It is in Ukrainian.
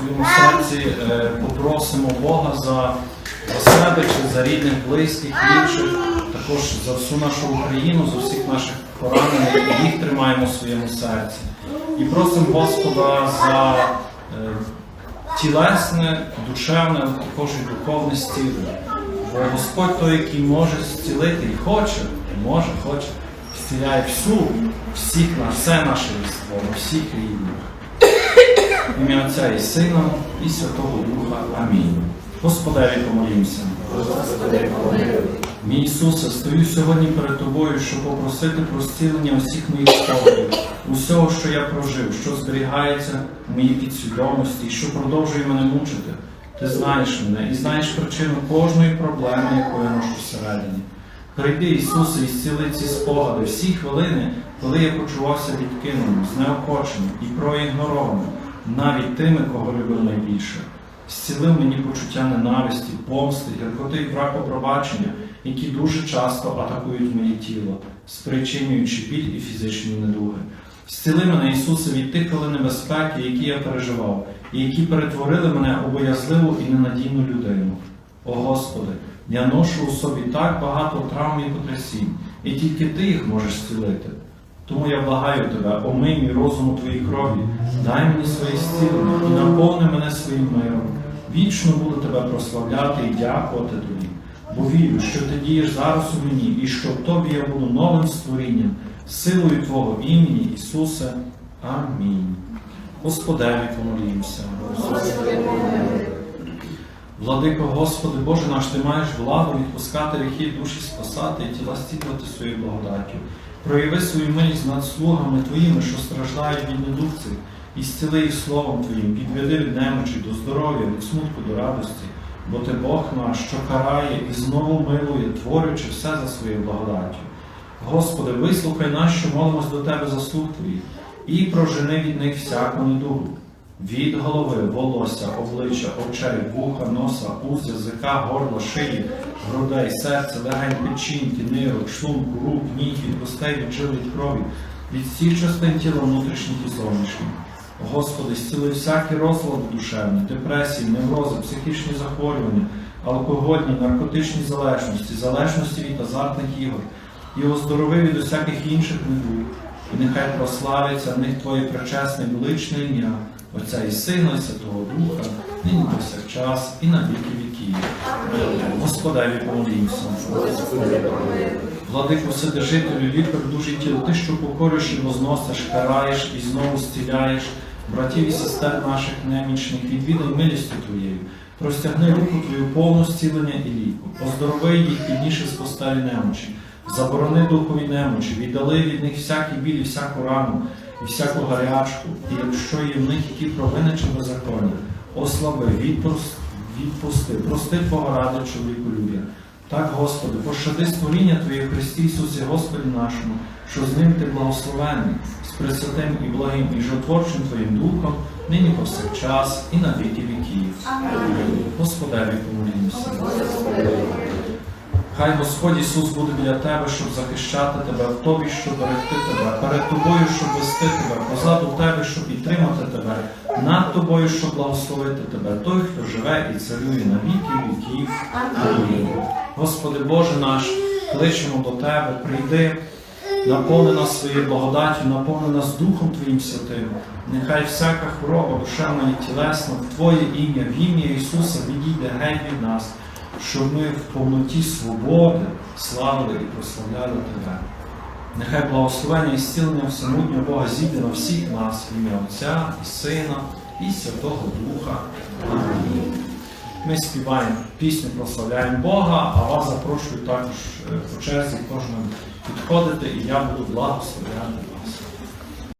своєму серці е, попросимо Бога за, за себе чи за рідних, близьких, інших, також за всю нашу Україну, за всіх наших поранених, і їх тримаємо в своєму серці. І просимо Господа за е, тілесне, душевне, але також і духовне зцілення. Бо Господь той, який може зцілити і хоче, і може, хоче, зціляє всю, всіх все наше на всіх рівнях. Ім'я Отця і Сина, і Святого Духа. Амінь. Господеві помолімося. Мій Ісусе, стою сьогодні перед Тобою, щоб попросити про зцілення усіх моїх спогадів, усього, що я прожив, що зберігається в моїй підсвідомості і що продовжує мене мучити. Ти знаєш мене і знаєш причину кожної проблеми, яку я ношу всередині. Прийди, Ісусе, і зціли ці спогади всі хвилини, коли я почувався відкиненим, знеохоченим і проігнорованим, навіть тими, кого любив найбільше. Зцілив мені почуття ненависті, помсти, гіркоти і браку пробачення, які дуже часто атакують моє тіло, спричинюючи біль і фізичні недуги. Зціли мене, Ісусе, від тих хвилин небезпеки, які я переживав, і які перетворили мене у боязливу і ненадійну людину. О Господи, я ношу у собі так багато травм і потрясінь, і тільки Ти їх можеш зцілити. Тому я благаю тебе, омий мій розум у твоїй крові, дай мені своє зцілення і наповни мене своїм миром. Вічно буду тебе прославляти і дякувати тобі, бо вірю, що ти дієш зараз у мені, і що в тобі я буду новим створінням, силою Твого імені, Ісусе. Амінь. Господеві помолімося. Владико Господи, Боже наш, Ти маєш владу відпускати гріхи, душі спасати і тіла стілити своєю благодаттю. Прояви свою милість над слугами Твоїми, що страждають від недугців, і зціли їх словом Твоїм, підведи від немочі до здоров'я, від смутку до радості, бо Ти Бог наш, що карає і знову милує, творючи все за своєю благодаттю. Господи, вислухай нас, що молимось до Тебе заслуг Твоїх, і прожени від них всяку недугу. Від голови, волосся, обличчя, очей, вуха, носа, уст, язика, горла, шиї, грудей, серця, легень, печінки, нирок, шлунку, рук, ніг, від костей, від від крові, від всіх частин тіла внутрішніх і зовнішніх. Господи, зціли всякі розлади душевні, депресії, неврози, психічні захворювання, алкогольні, наркотичні залежності, залежності від азартних ігор, і оздорови від усяких інших недуг. І нехай прославиться в них Твоє пречесне величне ім'я, Отця і Сина, і Святого Духа, нині повсякчас, і на віки віків. Господеві помолімся. Владику Вседержителю, лікар душі тіл, ти, що покориш і возносиш, караєш і знову зціляєш братів і сестер наших немічних, відвідай милістю Твоєю, простягни руку Твою повну зцілення і ліку, оздорови їх підніше з постелі немочі, заборони духові немочі, віддали від них всякі білі, всяку рану і всяку гарячку, і якщо є в них які провини чи беззаконня, ослаби, відпусти, відпусти, прости поради ради чоловіку любя. Так, Господи, пощади створіння Твоє Христі Ісусі Господі нашому, що з ним Ти благословений, з пресвятим і благим і жотворчим Твоїм Духом, нині повсякчас і на віки віків. Господеві помолімося. Хай Господь Ісус буде біля тебе, щоб захищати тебе, в тобі, щоб берегти тебе, перед тобою, щоб вести тебе, позаду тебе, щоб підтримати тебе, над тобою, щоб благословити тебе, той, хто живе і царює на віки віків. Амінь. Господи Боже наш, кличемо до Тебе, прийди, наповни нас своєю благодаттю, наповни нас Духом Твоїм Святим. Нехай всяка хвороба, душевна і тілесна, в Твоє ім'я, в ім'я Ісуса відійде геть від нас, щоб ми в повноті свободи славили і прославляли Тебе. Нехай благословення і зцілення всемутнього Бога зійде на всіх нас, в ім'я Отця і Сина і Святого Духа. Амінь. Ми співаємо пісню, прославляємо Бога, а вас запрошую також е, по черзі кожним підходити, і я буду благословляти вас.